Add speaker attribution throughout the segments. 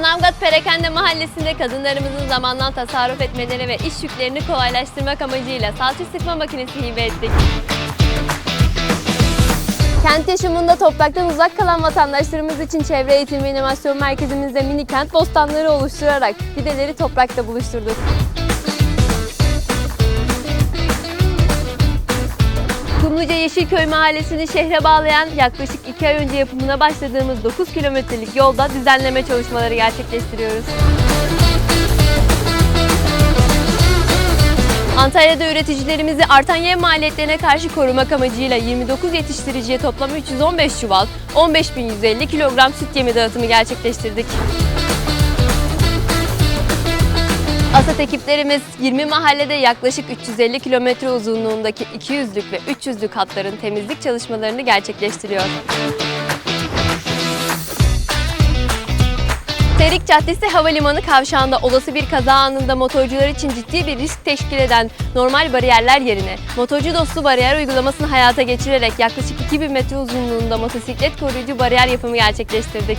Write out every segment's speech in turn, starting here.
Speaker 1: Manavgat Perakende Mahallesi'nde kadınlarımızın zamandan tasarruf etmeleri ve iş yüklerini kolaylaştırmak amacıyla salça sıkma makinesi hibe ettik. Kent yaşamında topraktan uzak kalan vatandaşlarımız için Çevre Eğitim ve İnovasyon Merkezimizde mini kent bostanları oluşturarak fideleri toprakta buluşturduk. Kumluca Yeşilköy Mahallesi'ni şehre bağlayan yaklaşık 2 ay önce yapımına başladığımız 9 kilometrelik yolda düzenleme çalışmaları gerçekleştiriyoruz. Antalya'da üreticilerimizi artan yem maliyetlerine karşı korumak amacıyla 29 yetiştiriciye toplam 315 çuval, 15.150 kilogram süt yemi dağıtımı gerçekleştirdik. Asat ekiplerimiz 20 mahallede yaklaşık 350 kilometre uzunluğundaki 200'lük ve 300'lük hatların temizlik çalışmalarını gerçekleştiriyor. Terik Caddesi Havalimanı kavşağında olası bir kaza anında motorcular için ciddi bir risk teşkil eden normal bariyerler yerine motorcu dostu bariyer uygulamasını hayata geçirerek yaklaşık 2000 metre uzunluğunda motosiklet koruyucu bariyer yapımı gerçekleştirdik.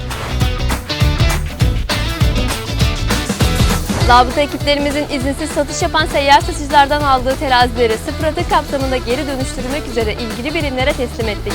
Speaker 1: Zabıta ekiplerimizin izinsiz satış yapan seyyar satıcılardan aldığı terazileri sıfır atık kapsamında geri dönüştürmek üzere ilgili birimlere teslim ettik.